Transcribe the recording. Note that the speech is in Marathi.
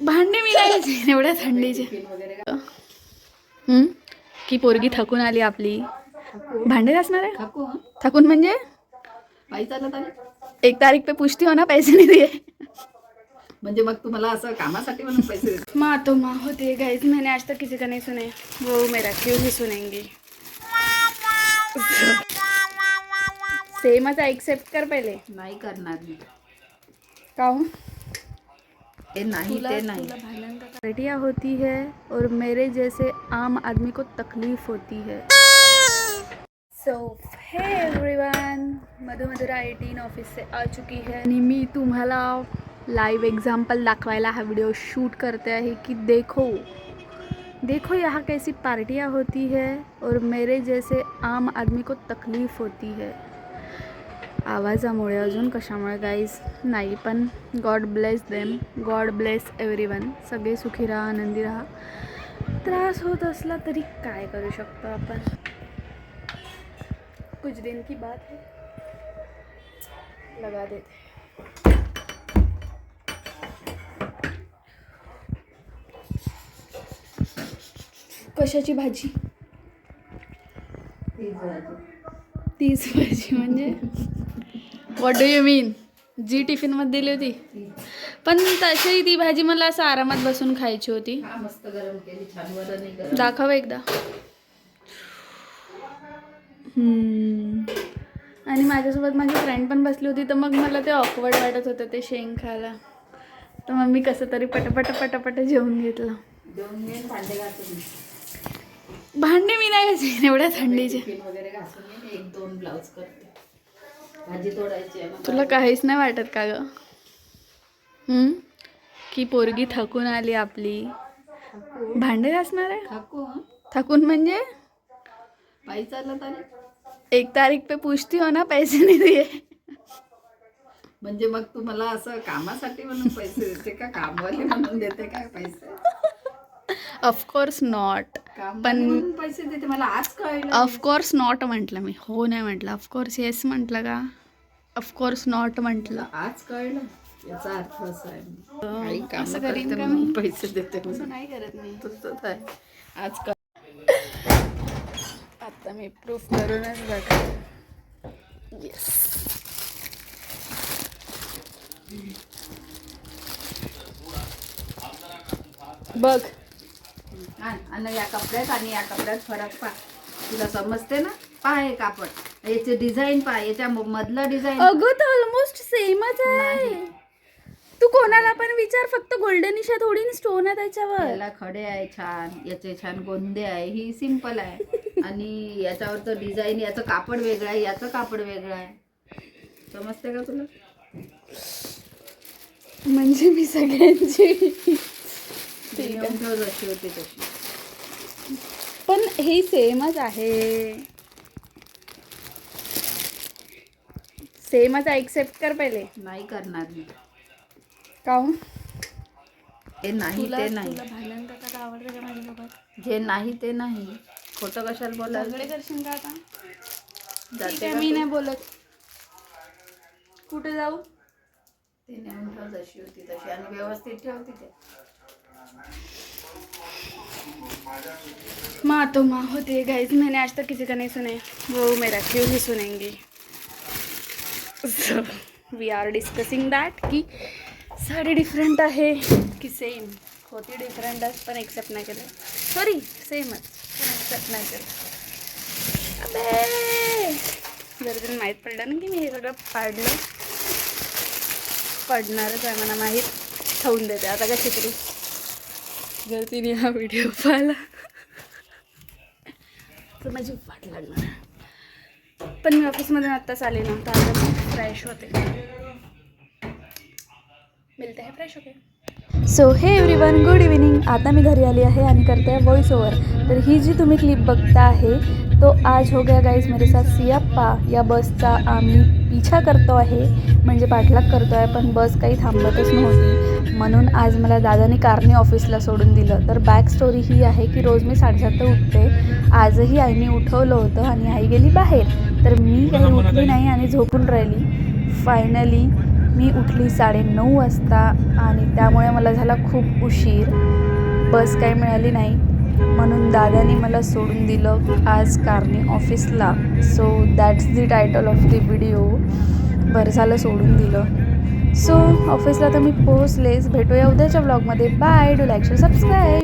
भांडे मी नाही एवढ्या थंडीचे? की? पोरगी थकून आली आपली. भांडे घासणार आहे? थकून म्हणजे? एक तारीख पे पुछती हो ना पैसे नहीं दिए. म्हणजे मग तुम्हाला असं कामासाठी म्हणून पैसे माँ तो माँ होती गाइस मैंने आज तक किसी का नहीं सुने. वो मेरा क्यों ही सुनेंगी? सेमच एक्सेप्ट कर पहले. नाही करणार मी. काहूँ हे नाही ते नाही। पार्टियाँ होती है और मेरे जैसे आम आदमी को तकलीफ़ होती है। So hey everyone Madhu Madhura eighteen office से आ चुकी है। आणि मी तुम्हाला लाईव्ह एक्झाम्पल दाखवायला हा व्हिडिओ शूट करते आहे की देखो। देखो यहाँ कैसी पार्टियाँ होती है और मेरे जैसे आम आदमी को तकलीफ़ होती है। आवाजामुळे अजून कशामुळे गाईज नाही पण God bless them God bless everyone सगळे सुखी राहा आनंदी राहा. त्रास होत असला तरी काय करू शकतो आपण? कुछ दिन की बात है। लगा देते। कशाची भाजी? तीच भाजी. तीच भाजी म्हणजे? व्हॉट डू यू मीन जी टिफिनमध्ये दिली होती? पण तशी ती भाजी मला असं आरामात बसून खायची होती. दाखव एकदा. आणि माझ्यासोबत माझी फ्रेंड पण बसली होती तर मग मला ते ऑकवर्ड वाटत होतं ते शेंग खायला. तर मग मी कसं तरी पटापट पटापट जेवून घेतलं. भांडे मी नाही घासले एवढ्या थंडीचे. एक दोन ब्लाऊज करते. भाजी तोडायची तुला काहीच नाही वाटत का ग? की पोरगी थकून आली आपली? भांडे घासणार आहे? हं? थकून म्हणजे? एक तारीख पे पूछती हो ना पैसे नहीं दिए. म्हणजे मग तुम्हाला असं कामासाठी म्हणून पैसे देते का? कामवाली म्हणून देते काय पैसे? ऑफकोर्स नॉट पण- पैसे देते. मला आज कळलं ऑफकोर्स नॉट म्हटलं मी. हो नाही म्हटलं. ऑफकोर्स येस म्हटलं का? ऑफकोर्स नॉट म्हटलं. आज कळलं. याचा अर्थ असा आहे. काही असं काम करीन करते का म्हणून मी? पैसे देते असं. नाही करत मी. तसंच आहे. आज आता मी प्रूफ करूनच बघ येस बघ. आण, या कपड्यात आणि या कपड्यात फरक पा तुला समजते ना? पहा हे कापड याचे डिझाईन पहा. याच्या मधलं डिझाईन अगं तर ऑलमोस्ट सेमच आहे. तू कोणाला पण विचार फक्त गोल्डन इशा थोडी स्टोन आहे त्याच्यावर. याला खडे आहे छान. याचे छान गोंदे आहे. ही सिंपल आहे. आणि याच्यावरचं डिझाईन याचं कापड वेगळं आहे. याचं कापड वेगळं आहे. समजते का तुला? म्हणजे मी सगळ्यांची ती नेऊन ठेव जशी होती तशी. पण हे सेमच आहे. सेमच एक्सेप्ट कर पहिले. नाही करणार मी. काहून हे? नाही ते नाही. भांडण करता आवडतं का माझ्यासोबत? जे नाही ते नाही. खोटं कशाला बोलायला सगळे करशील का आता? ठीक जाते आहे का मी तू? नाही बोलत. कुठे जाऊ? ती नेऊन ठेव जशी होती तशी. आणि व्यवस्थित ठेव तिथे. माँ तो माँ होती है गाइस मैंने आज तक किसी का नहीं सुने वो मेरा क्यों ही सुनेंगी। वी आर डिस्कसिंग दॅट की साडी डिफरंट आहे की सेम होती डिफरंटच पण एक्सेप्ट नाही केलं सॉरी सेमच पण एक्सेप्ट नाही केलं अबे! जर त्यांना माहीत पडलं ना की मी हे सगळं पाडलं पडणारच आहे मला माहीत ठेवून देते आता कशी तरी जर तिने हा व्हिडिओ पाहिला. तर माझी वाट लागणार. पण मी ऑफिसमध्ये आत्ताच आले ना तर आता फ्रेश होते. मिळते आहे फ्रेश होते सो हे एव्हरी वन गुड इव्हिनिंग आता मी घरी आली आहे आणि करते आहे व्हॉइस ओव्हर तर ही जी तुम्ही क्लिप बघता आहे तो आज हो गया गाईज मेरे साथ सियाप्पा. या बसचा आम्ही पिछा करतो आहे. म्हणजे पाठलाग करतो आहे पण बस काही थांबतच नव्हती. म्हणून आज मला दादाने कारने ऑफिसला सोडून दिलं. तर बॅक स्टोरी ही आहे की रोज मी साडेसातला उठते. आजही आईने उठवलं होतं आणि आई गेली बाहेर. तर मी काही उठली नाही आणि झोपून राहिली. फायनली मी उठली साडेनऊ वाजता आणि त्यामुळे मला झाला खूप उशीर. बस काही मिळाली नाही. म्हणून दादानी मला सोडून दिलं आज कारने ऑफिसला. So that's the title of the video बरं झालं सोडून दिलं. सो ऑफिसला तर मी पोहोचलेच. भेटूया उद्याच्या ब्लॉगमध्ये बाय डू लाईक सबस्क्राईब